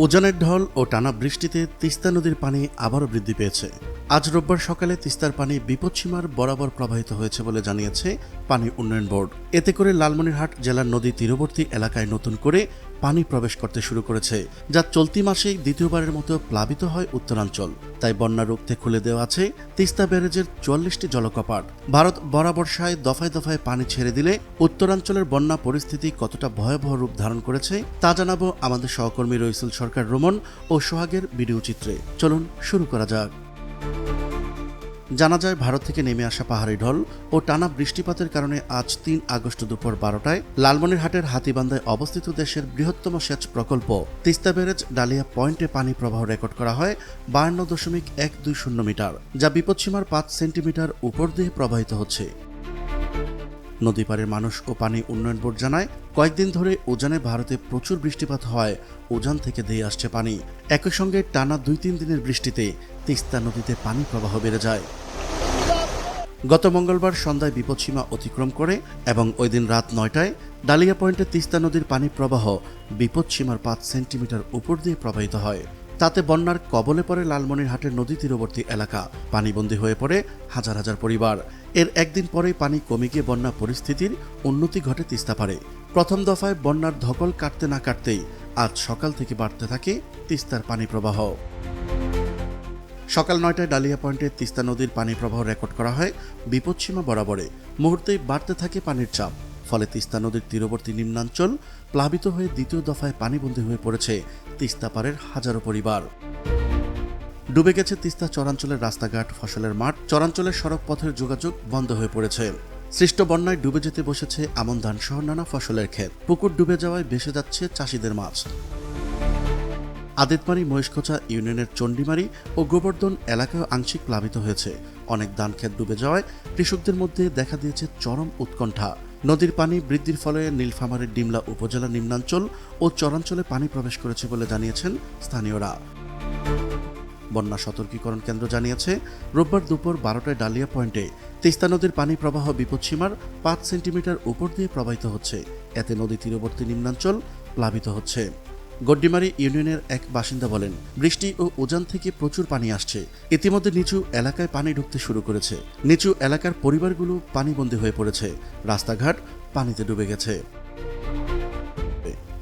উজানের ঢল ও টানা বৃষ্টিতে তিস্তা নদীর পানি আবারও বৃদ্ধি পেয়েছে। আজ রোববার সকালে তিস্তার পানি বিপদসীমার বরাবর প্রবাহিত হয়েছে বলে জানিয়েছে পানি উন্নয়ন বোর্ড। এতে করে লালমনিরহাট জেলার নদী তীরবর্তী এলাকায় নতুন করে পানি প্রবেশ করতে শুরু করেছে, যা চলতি মাসেই দ্বিতীয়বারের মতো প্লাবিত হয় উত্তরাঞ্চল। তাই বন্যা রুখতে খুলে দেওয়া আছে তিস্তা ব্যারেজের চুয়াল্লিশটি জলকপাট। ভারত বরাবর্ষায় দফায় দফায় পানি ছেড়ে দিলে উত্তরাঞ্চলের বন্যা পরিস্থিতি কতটা ভয়াবহ রূপ ধারণ করেছে, তা জানাব আমাদের সহকর্মী রইসুল সরকার রোমন ও সোহাগের ভিডিও চিত্রে। চলুন শুরু করা যাক। জানা যায়, ভারত থেকে নেমে আসা পাহাড়ি ঢল ও টানা বৃষ্টিপাতের কারণে আজ তিন আগস্ট দুপুর বারোটায় লালমনিরহাটের হাতিবান্ধায় অবস্থিত দেশের বৃহত্তম সেচ প্রকল্প তিস্তা ব্যারেজ ডালিয়া পয়েন্টে পানি প্রবাহ রেকর্ড করা হয় বায়ান্ন দশমিক এক দুই শূন্য মিটার, যা বিপদসীমার পাঁচ সেন্টিমিটার উপর দিয়ে প্রবাহিত হচ্ছে। নদী পাড়ের মানুষ ও পানি উন্নয়ন বোর্ড জানায়, কয়েকদিন ধরে উজানে ভারতে প্রচুর বৃষ্টিপাত হয়। উজান থেকে ধেয়ে আসছে পানি। একই সঙ্গে টানা দুই তিন দিনের বৃষ্টিতে তিস্তা নদীতে পানি প্রবাহ বেড়ে যায়। গত মঙ্গলবার সন্ধ্যায় বিপদসীমা অতিক্রম করে এবং ওই দিন রাত নয়টায় ডালিয়া পয়েন্টে তিস্তা নদীর পানি প্রবাহ বিপদসীমার পাঁচ সেন্টিমিটার উপর দিয়ে প্রবাহিত হয়। তাতে বন্যার কবলে পড়ে লালমনিরহাটের নদী তীরবর্তী এলাকা। পানিবন্দী হয়ে পড়ে হাজার হাজার পরিবার। এর একদিন পরেই পানি কমে গিয়ে বন্যা পরিস্থিতির উন্নতি ঘটে তিস্তা পারে প্রথম দফায় বন্যার ধকল কাটতে না কাটতেই আজ সকাল থেকে বাড়তে থাকে তিস্তার পানি প্রবাহ। সকাল নয়টায় ডালিয়া পয়েন্টে তিস্তা নদীর পানি প্রবাহ রেকর্ড করা হয় বিপদসীমা বরাবরে। মুহূর্তেই বাড়তে থাকে পানির চাপ। ফলে তিস্তা নদীর তীরবর্তী নিম্নাঞ্চল প্লাবিত হয়ে দ্বিতীয় দফায় পানিবন্দী হয়ে পড়েছে। তিস্তা পাড়ের হাজারো পরিবার। ডুবে গেছে তিস্তা চরাঞ্চলের রাস্তাঘাট, ফসলের মাঠ, চরাঞ্চলের সড়ক পথের যোগাযোগ বন্ধ হয়ে পড়েছে। সৃষ্ট বন্যায় ডুবে যেতে বসেছে আমন ধান সহ নানা ফসলের ক্ষেত। পুকুর ডুবে যাওয়ায় ভেসে যাচ্ছে চাষিদের মাছ। আদিতমারি, মহেশখোচা ইউনিয়নের চণ্ডীমারি ও গোবর্ধন এলাকায় আংশিক প্লাবিত হয়েছে। অনেক ধান ক্ষেত ডুবে যাওয়ায় কৃষকদের মধ্যে দেখা দিয়েছে চরম উৎকণ্ঠা। নদীর পানি বৃদ্ধির ফলে নীলফামারের ডিমলা উপজেলা নিম্নাঞ্চল ও চরাঞ্চলে পানি প্রবেশ করেছে বলে জানিয়েছেন স্থানীয়রা। বন্যা সতর্কীকরণ কেন্দ্র জানিয়েছে, রোববার দুপুর বারোটায় ডালিয়া পয়েন্টে তিস্তা নদীর পানি প্রবাহ বিপদসীমার পাঁচ সেন্টিমিটার উপর দিয়ে প্রবাহিত হচ্ছে। এতে নদী তীরবর্তী নিম্নাঞ্চল প্লাবিত হচ্ছে। গড্ডিমারি ইউনিয়নের এক বাসিন্দা বলেন, বৃষ্টি ও উজান থেকে প্রচুর পানি আসছে। ইতিমধ্যে নিচু এলাকায় পানি ঢুকতে শুরু করেছে। নিচু এলাকার পরিবারগুলো পানিবন্দী হয়ে পড়েছে। রাস্তাঘাট পানিতে ডুবে গেছে।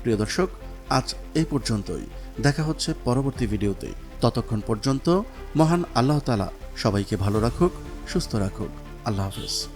প্রিয় দর্শক, আজ এ পর্যন্তই। দেখা হচ্ছে পরবর্তী ভিডিওতে। ততক্ষণ পর্যন্ত মহান আল্লাহ তালা সবাইকে ভালো রাখুক, সুস্থ রাখুক। আল্লাহ হাফিজ।